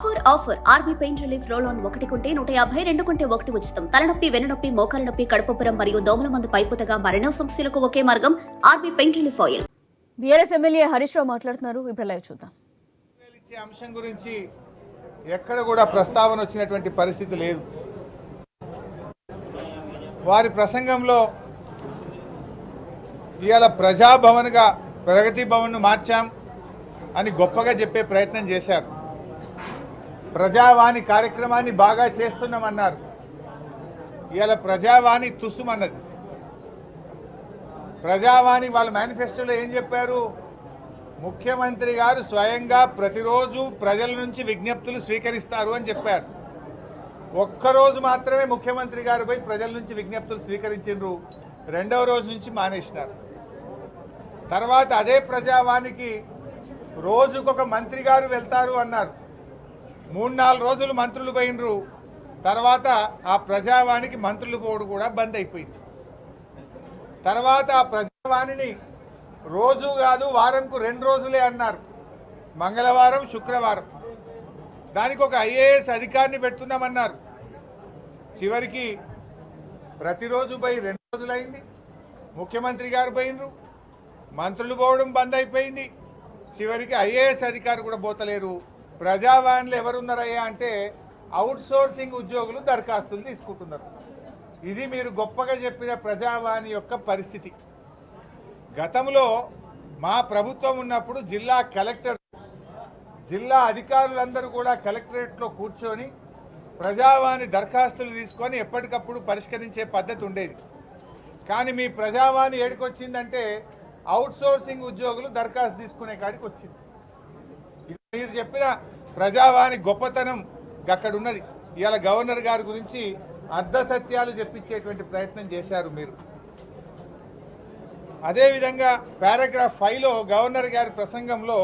Offer offer. RB pain relief roll on ఒకటి కొంటే నూట యాభై రెండు కొంటే ఒకటి ఉచితం. తలనొప్పి వెన్నునొప్పి మోకాల నొప్పి కడుపుపురం మరియు దోమల మందు పైపుతగా మరెన్నో సమస్యలకు ఒకే మార్గం RB pain relief oil. BRS MLA Harish Rao మాట్లాడుతున్నారు. ఇప్పుడు లైవ్ చూద్దాం. ఇచ్చే అంశం గురించి ఎక్కడ కూడా ప్రస్తావన వచ్చినటువంటి పరిస్థితి లేదు. వారి ప్రసంగంలో ఇవాళ ప్రజాభవన్గా ప్రగతి భవన్ను మార్చాం అని గొప్పగా చెప్పే ప్రయత్నం చేశారు. ప్రజావాణి కార్యక్రమాన్ని బాగా చేస్తున్నామన్నారు. ఇవాళ ప్రజావాణి తుస్సుమన్నది ప్రజావాణి వాళ్ళ మేనిఫెస్టోలో ఏం చెప్పారు? ముఖ్యమంత్రి గారు స్వయంగా ప్రతిరోజు ప్రజల నుంచి విజ్ఞప్తులు స్వీకరిస్తారు అని చెప్పారు. ఒక్కరోజు మాత్రమే ముఖ్యమంత్రి గారు పోయి ప్రజల నుంచి విజ్ఞప్తులు స్వీకరించారు రెండవ రోజు నుంచి మానేసినారు. తర్వాత అదే ప్రజావానికి రోజుకొక మంత్రి గారు వెళ్తారు అన్నారు. మూడు నాలుగు రోజులు మంత్రులు పోయినరు. తర్వాత ఆ ప్రజావాణికి మంత్రులు పోవడం కూడా బంద్ అయిపోయింది. తర్వాత ఆ ప్రజావాణిని రోజు కాదు వారంకు రెండు రోజులే అన్నారు. మంగళవారం శుక్రవారం. దానికి ఒక ఐఏఎస్ అధికారిని పెడుతున్నామన్నారు. చివరికి ప్రతిరోజు పోయి రెండు రోజులైంది. ముఖ్యమంత్రి గారు పోయినరు. మంత్రులు పోవడం బంద్ అయిపోయింది. చివరికి ఐఏఎస్ అధికారి కూడా పోతలేరు. ప్రజావాణిలో ఎవరున్నారయ్యా అంటే అవుట్ సోర్సింగ్ ఉద్యోగులు దరఖాస్తులు తీసుకుంటున్నారు. ఇది మీరు గొప్పగా చెప్పిన ప్రజావాణి యొక్క పరిస్థితి. గతంలో మా ప్రభుత్వం ఉన్నప్పుడు జిల్లా కలెక్టర్ జిల్లా అధికారులందరూ కూడా కలెక్టరేట్లో కూర్చొని ప్రజావాణి దరఖాస్తులు తీసుకొని ఎప్పటికప్పుడు పరిష్కరించే పద్ధతి ఉండేది. కానీ మీ ప్రజావాణి ఏడికొచ్చిందంటే అవుట్సోర్సింగ్ ఉద్యోగులు దరఖాస్తు తీసుకునే కాడికి వచ్చింది. మీరు చెప్పిన ప్రజావాణి గొప్పతనం అక్కడ ఉన్నది ఇవాళ గవర్నర్ గారి గురించి అర్ధసత్యాలు చెప్పించేటువంటి ప్రయత్నం చేశారు మీరు. అదేవిధంగా పారాగ్రాఫ్ ఫైవ్లో గవర్నర్ గారి ప్రసంగంలో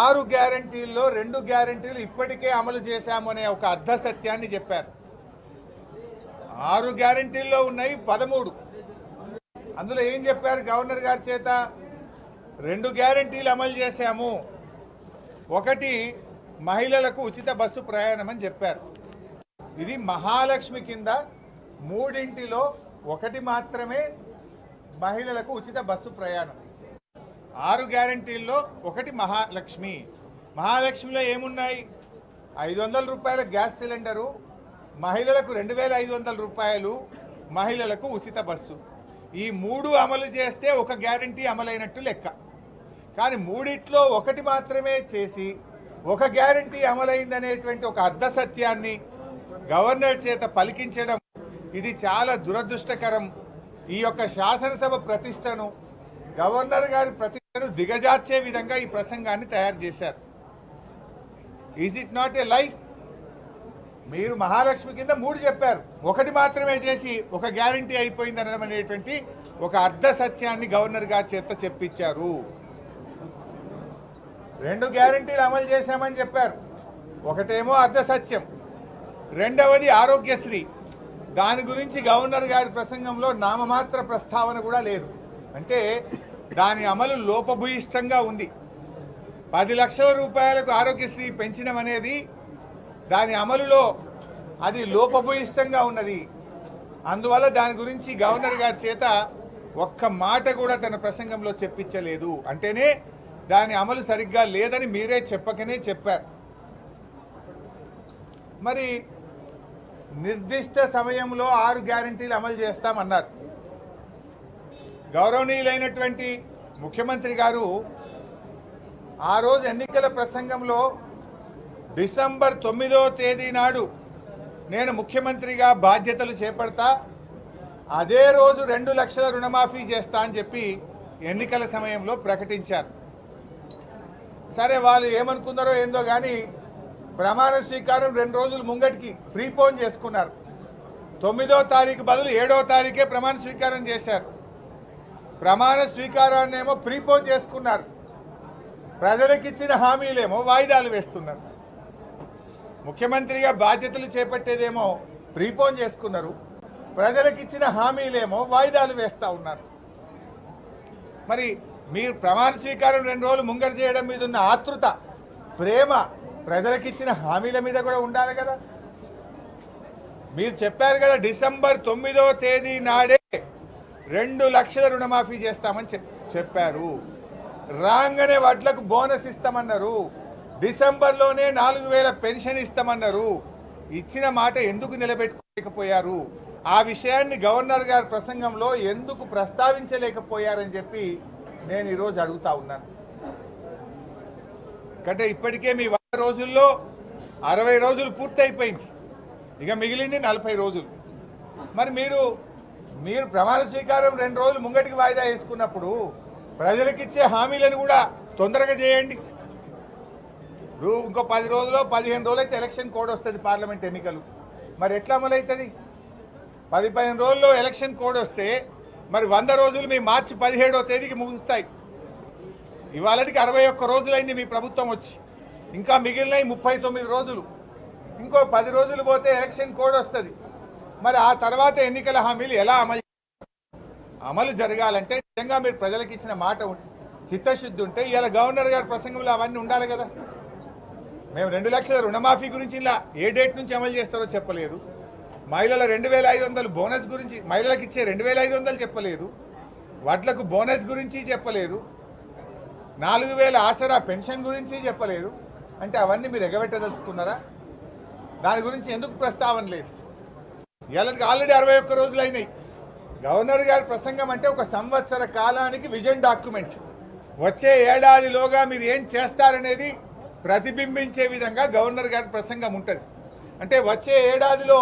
ఆరు గ్యారంటీల్లో రెండు గ్యారంటీలు ఇప్పటికే అమలు చేశాము అనే ఒక అర్ధ సత్యాన్ని చెప్పారు. ఆరు గ్యారంటీల్లో ఉన్నాయి పదమూడు. అందులో ఏం చెప్పారు గవర్నర్ గారి చేత? రెండు గ్యారంటీలు అమలు చేశాము. ఒకటి మహిళలకు ఉచిత బస్సు ప్రయాణం అని చెప్పారు. ఇది మహాలక్ష్మి కింద మూడింటిలో ఒకటి మాత్రమే మహిళలకు ఉచిత బస్సు ప్రయాణం. ఆరు గ్యారంటీల్లో ఒకటి మహాలక్ష్మి. మహాలక్ష్మిలో ఏమున్నాయి? ఐదు వందల రూపాయల గ్యాస్ సిలిండరు మహిళలకు రెండు వేల ఐదు వందల రూపాయలు మహిళలకు ఉచిత బస్సు. ఈ మూడు అమలు చేస్తే ఒక గ్యారంటీ అమలైనట్టు లెక్క. కానీ మూడిట్లో ఒకటి మాత్రమే చేసి ఒక గ్యారంటీ అమలైందనేటువంటి ఒక అర్ధ సత్యాన్ని గవర్నర్ చేత పలికించడం ఇది చాలా దురదృష్టకరం. ఈ యొక్క శాసనసభ ప్రతిష్టను గవర్నర్ గారి ప్రతిష్టను దిగజార్చే విధంగా ఈ ప్రసంగాన్ని తయారు చేశారు. Is it not a life మీరు మహాలక్ష్మి కింద మూడు చెప్పారు. ఒకటి మాత్రమే చేసి ఒక గ్యారంటీ అయిపోయింది అనడం అనేటువంటి ఒక అర్ధ సత్యాన్ని గవర్నర్ గారి చేత చెప్పించారు. రెండు గ్యారంటీలు అమలు చేశామని చెప్పారు. ఒకటేమో అర్ధ సత్యం. రెండవది ఆరోగ్యశ్రీ. దాని గురించి గవర్నర్ గారి ప్రసంగంలో నామమాత్ర ప్రస్తావన కూడా లేదు. అంటే దాని అమలు లోపభూయిష్టంగా ఉంది. పది లక్షల రూపాయలకు ఆరోగ్యశ్రీ పెంచడం అనేది దాని అమలులో అది లోపభూయిష్టంగా ఉన్నది. అందువల్ల దాని గురించి గవర్నర్ గారి చేత ఒక్క మాట కూడా తన ప్రసంగంలో చెప్పించలేదు. అంటేనే దాని అమలు సరిగ్గా లేదని మీరే చెప్పకనే చెప్పారు. మరి నిర్దిష్ట సమయంలో ఆరు గ్యారంటీలు అమలు చేస్తామన్నారు. గౌరవనీయులైనటువంటి ముఖ్యమంత్రి గారు ఆ రోజు ఎన్నికల ప్రసంగంలో డిసెంబర్ తొమ్మిదో తేదీ నాడు నేను ముఖ్యమంత్రిగా బాధ్యతలు చేపడతా అదే రోజు రెండు లక్షల రుణమాఫీ చేస్తా అని చెప్పి ఎన్నికల సమయంలో ప్రకటించారు. సరే వాళ్ళు ఏమనుకున్నారో ఏందో కానీ ప్రమాణ స్వీకారం రెండు రోజులు ముంగటికి ప్రీపోన్ చేసుకున్నారు. తొమ్మిదో తారీఖు బదులు ఏడో తారీఖే ప్రమాణ స్వీకారం చేశారు. ప్రమాణ స్వీకారాన్ని ఏమో ప్రీపోన్ చేసుకున్నారు. ప్రజలకు ఇచ్చిన హామీలేమో వాయిదాలు వేస్తున్నారు. ముఖ్యమంత్రిగా బాధ్యతలు చేపట్టేదేమో ప్రీపోన్ చేసుకున్నారు. ప్రజలకు ఇచ్చిన హామీలేమో వాయిదాలు వేస్తూ ఉన్నారు. మరి మీరు ప్రమాణ స్వీకారం రెండు రోజులు ముంగర చేయడం మీద ఉన్న ఆతృత ప్రేమ ప్రజలకు ఇచ్చిన హామీల మీద కూడా ఉండాలి కదా. మీరు చెప్పారు కదా డిసెంబర్ తొమ్మిదో తేదీ నాడే రెండు లక్షల రుణమాఫీ చేస్తామని చెప్- చెప్పారు. రాగానే వడ్లకు బోనస్ ఇస్తామన్నారు. డిసెంబర్లోనే నాలుగు వేల పెన్షన్ ఇస్తామన్నారు. ఇచ్చిన మాట ఎందుకు నిలబెట్టుకోలేకపోయారు? ఆ విషయాన్ని గవర్నర్ గారి ప్రసంగంలో ఎందుకు ప్రస్తావించలేకపోయారని చెప్పి నేను ఈరోజు అడుగుతా ఉన్నాను. కంటే ఇప్పటికే మీ వంద రోజుల్లో అరవై రోజులు పూర్తయిపోయింది. ఇక మిగిలింది నలభై రోజులు. మరి మీరు మీరు ప్రమాణ స్వీకారం రెండు రోజులు ముంగటికి వాయిదా వేసుకున్నప్పుడు ప్రజలకిచ్చే హామీలను కూడా తొందరగా చేయండి. ఇప్పుడు ఇంకో పది రోజులు పదిహేను రోజులు అయితే ఎలక్షన్ కోడ్ వస్తుంది పార్లమెంట్ ఎన్నికలు. మరి ఎట్లా అమలవుతుంది? పది పదిహేను రోజుల్లో ఎలక్షన్ కోడ్ వస్తే మరి వంద రోజులు మీ మార్చి పదిహేడో తేదీకి ముగుస్తాయి. ఇవాళకి అరవై ఒక్క రోజులైంది మీ ప్రభుత్వం వచ్చి. ఇంకా మిగిలినవి ముప్పై తొమ్మిది రోజులు. ఇంకో పది రోజులు పోతే ఎలక్షన్ కోడ్ వస్తుంది. మరి ఆ తర్వాత ఎన్నికల హామీలు ఎలా అమలు అమలు జరగాలంటే నిజంగా మీరు ప్రజలకు ఇచ్చిన మాట చిత్తశుద్ధి ఉంటే ఇలా గవర్నర్ గారి ప్రసంగంలో అవన్నీ ఉండాలి కదా. మేము రెండు లక్షల రుణమాఫీ గురించి ఇలా ఏ డేట్ నుంచి అమలు చేస్తారో చెప్పలేదు. మహిళల రెండు వేల ఐదు వందలు బోనస్ గురించి మహిళలకు ఇచ్చే రెండు వేల ఐదు వందలు చెప్పలేదు. వడ్లకు బోనస్ గురించి చెప్పలేదు. నాలుగు వేల ఆసరా పెన్షన్ గురించి చెప్పలేదు. అంటే అవన్నీ మీరు ఎగబెట్టదలుచుకున్నారా? దాని గురించి ఎందుకు ప్రస్తావన లేదు? ఇవాళకి ఆల్రెడీ అరవై ఒక్క రోజులు అయినాయి. గవర్నర్ గారి ప్రసంగం అంటే ఒక సంవత్సర కాలానికి విజన్ డాక్యుమెంట్. వచ్చే ఏడాదిలోగా మీరు ఏం చేస్తారనేది ప్రతిబింబించే విధంగా గవర్నర్ గారి ప్రసంగం ఉంటుంది. అంటే వచ్చే ఏడాదిలో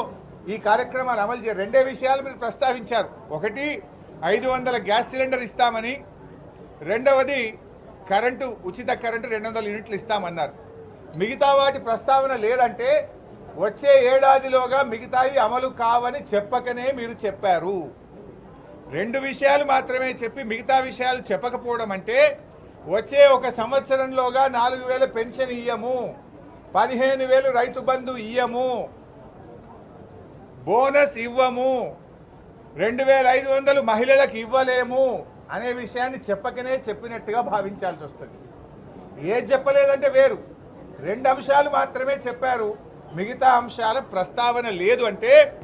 ఈ కార్యక్రమాలు అమలు చే రెండే విషయాలు మీరు ప్రస్తావించారు. ఒకటి ఐదు వందల గ్యాస్ సిలిండర్ ఇస్తామని. రెండవది కరెంటు ఉచిత కరెంటు రెండు వందల యూనిట్లు ఇస్తామన్నారు. మిగతా వాటి ప్రస్తావన లేదంటే వచ్చే ఏడాదిలోగా మిగతావి అమలు కావని చెప్పకనే మీరు చెప్పారు. రెండు విషయాలు మాత్రమే చెప్పి మిగతా విషయాలు చెప్పకపోవడం అంటే వచ్చే ఒక సంవత్సరంలోగా నాలుగు వేల పెన్షన్ ఇయ్యము పదిహేను వేలు రైతు బంధు ఇయ్యము బోనస్ ఇవ్వము. రెండు వేల ఐదు వందలు మహిళలకు ఇవ్వలేము అనే విషయాన్ని చెప్పకనే చెప్పినట్టుగా భావించాల్సి వస్తుంది. ఏది చెప్పలేదంటే వేరు. రెండు అంశాలు మాత్రమే చెప్పారు. మిగతా అంశాల ప్రస్తావన లేదు అంటే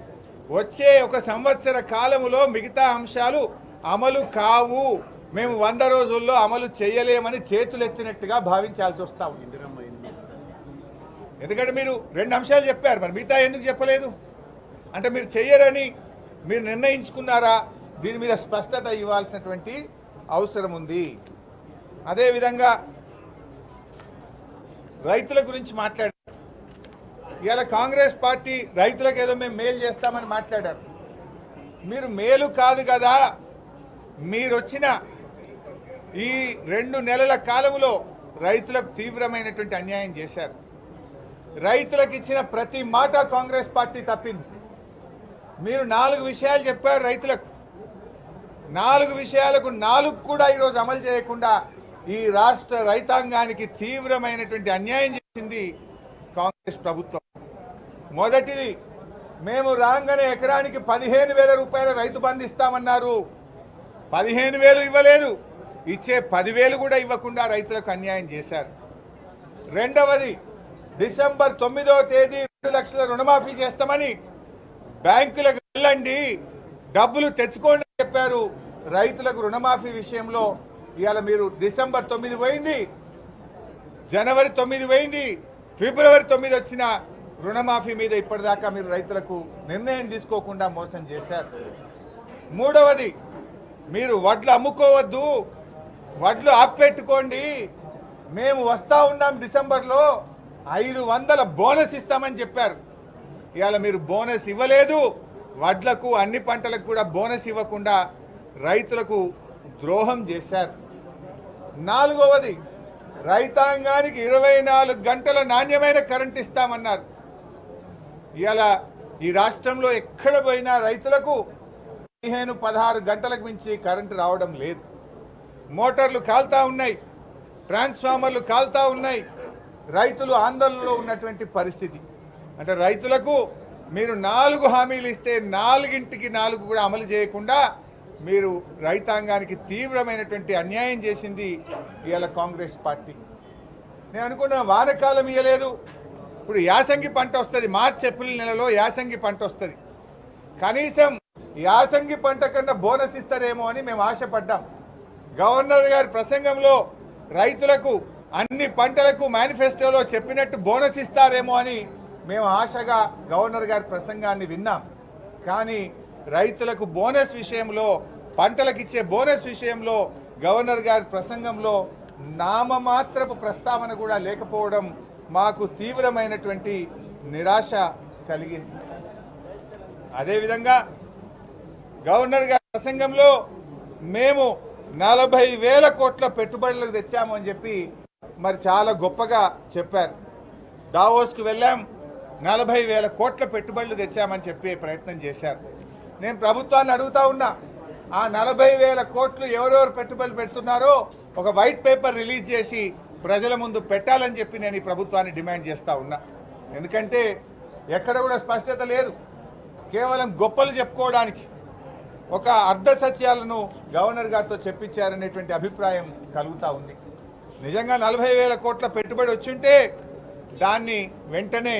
వచ్చే ఒక సంవత్సర కాలములో మిగతా అంశాలు అమలు కావు. మేము వంద రోజుల్లో అమలు చేయలేమని చేతులెత్తినట్టుగా భావించాల్సి వస్తా ఉంది. ఎందుకంటే మీరు రెండు అంశాలు చెప్పారు. మరి మిగతా ఎందుకు చెప్పలేదు? అంటే మీరు చెయ్యరని మీరు నిర్ణయించుకున్నారా? దీని మీద స్పష్టత ఇవ్వాల్సినటువంటి అవసరం ఉంది. అదేవిధంగా రైతుల గురించి మాట్లాడారు. ఇవాళ కాంగ్రెస్ పార్టీ రైతులకు ఏదో మేము మేలు చేస్తామని మాట్లాడారు. మీరు మేలు కాదు కదా మీరు వచ్చిన ఈ రెండు నెలల కాలంలో రైతులకు తీవ్రమైనటువంటి అన్యాయం చేశారు. రైతులకు ఇచ్చిన ప్రతి మాట కాంగ్రెస్ పార్టీ తప్పింది. మీరు నాలుగు విషయాలు చెప్పారు రైతులకు. నాలుగు విషయాలకు నాలుగు కూడా ఈరోజు అమలు చేయకుండా ఈ రాష్ట్ర రైతాంగానికి తీవ్రమైనటువంటి అన్యాయం చేసింది కాంగ్రెస్ ప్రభుత్వం. మొదటిది మేము రాగానే ఎకరానికి పదిహేను వేల రూపాయల రైతు బంధు ఇస్తామన్నారు. పదిహేను వేలు ఇవ్వలేదు. ఇచ్చే పదివేలు కూడా ఇవ్వకుండా రైతులకు అన్యాయం చేశారు. రెండవది డిసెంబర్ తొమ్మిదవ తేదీ రెండు లక్షల రుణమాఫీ చేస్తామని బ్యాంకులకు వెళ్ళండి. డబ్బులు తెచ్చుకోండి చెప్పారు. రైతులకు రుణమాఫీ విషయంలో ఇవాళ మీరు డిసెంబర్ తొమ్మిది పోయింది. జనవరి తొమ్మిది పోయింది. ఫిబ్రవరి తొమ్మిది వచ్చిన రుణమాఫీ మీద ఇప్పటిదాకా మీరు రైతులకు నిర్ణయం తీసుకోకుండా మోసం చేశారు. మూడవది మీరు వడ్లు అమ్ముకోవద్దు. వడ్లు ఆపెట్టుకోండి మేము వస్తా ఉన్నాం డిసెంబర్లో. ఐదు వందల బోనస్ ఇస్తామని చెప్పారు. ఇవాళ మీరు బోనస్ ఇవ్వలేదు. వడ్లకు అన్ని పంటలకు కూడా బోనస్ ఇవ్వకుండా రైతులకు ద్రోహం చేశారు. నాలుగవది రైతాంగానికి ఇరవై నాలుగు గంటల నాణ్యమైన కరెంట్ ఇస్తామన్నారు. ఇవాళ ఈ రాష్ట్రంలో ఎక్కడ పోయినా రైతులకు పదిహేను పదహారు గంటలకు మించి కరెంటు రావడం లేదు. మోటార్లు కాల్తా ఉన్నాయి. ట్రాన్స్ఫార్మర్లు కాల్తా ఉన్నాయి. రైతులు ఆందోళనలో ఉన్నటువంటి పరిస్థితి. అంటే రైతులకు మీరు నాలుగు హామీలు ఇస్తే నాలుగింటికి నాలుగు కూడా అమలు చేయకుండా మీరు రైతాంగానికి తీవ్రమైనటువంటి అన్యాయం చేసింది ఇవాళ కాంగ్రెస్ పార్టీ. నేను అనుకున్నాను వానకాలం ఇవ్వలేదు ఇప్పుడు యాసంగి పంట వస్తుంది మార్చి ఏప్రిల్ నెలలో యాసంగి పంట వస్తుంది. కనీసం యాసంగి పంట కన్నా బోనస్ ఇస్తారేమో అని మేము ఆశపడ్డాం. గవర్నర్ గారి ప్రసంగంలో రైతులకు అన్ని పంటలకు మేనిఫెస్టోలో చెప్పినట్టు బోనస్ ఇస్తారేమో అని మేము ఆశగా గవర్నర్ గారి ప్రసంగాన్ని విన్నాం. కానీ రైతులకు బోనస్ విషయంలో పంటలకు ఇచ్చే బోనస్ విషయంలో గవర్నర్ గారి ప్రసంగంలో నామమాత్రపు ప్రస్తావన కూడా లేకపోవడం మాకు తీవ్రమైనటువంటి నిరాశ కలిగింది. అదేవిధంగా గవర్నర్ గారి ప్రసంగంలో మేము నలభై వేల కోట్ల పెట్టుబడులకు తెచ్చాము అని చెప్పి మరి చాలా గొప్పగా చెప్పారు. దావోస్కు వెళ్ళాం. నలభై వేల కోట్ల పెట్టుబడులు తెచ్చామని చెప్పే ప్రయత్నం చేశారు. నేను ప్రభుత్వాన్ని అడుగుతా ఉన్నా ఆ నలభై వేల కోట్లు ఎవరెవరు పెట్టుబడులు పెడుతున్నారో ఒక వైట్ పేపర్ రిలీజ్ చేసి ప్రజల ముందు పెట్టాలని చెప్పి నేను ఈ ప్రభుత్వాన్ని డిమాండ్ చేస్తూ ఉన్నా. ఎందుకంటే ఎక్కడ కూడా స్పష్టత లేదు. కేవలం గొప్పలు చెప్పుకోవడానికి ఒక అర్ధ సత్యాలను గవర్నర్ గారితో చెప్పించారనేటువంటి అభిప్రాయం కలుగుతూ ఉంది. నిజంగా నలభై వేల కోట్ల పెట్టుబడి వచ్చింటే దాన్ని వెంటనే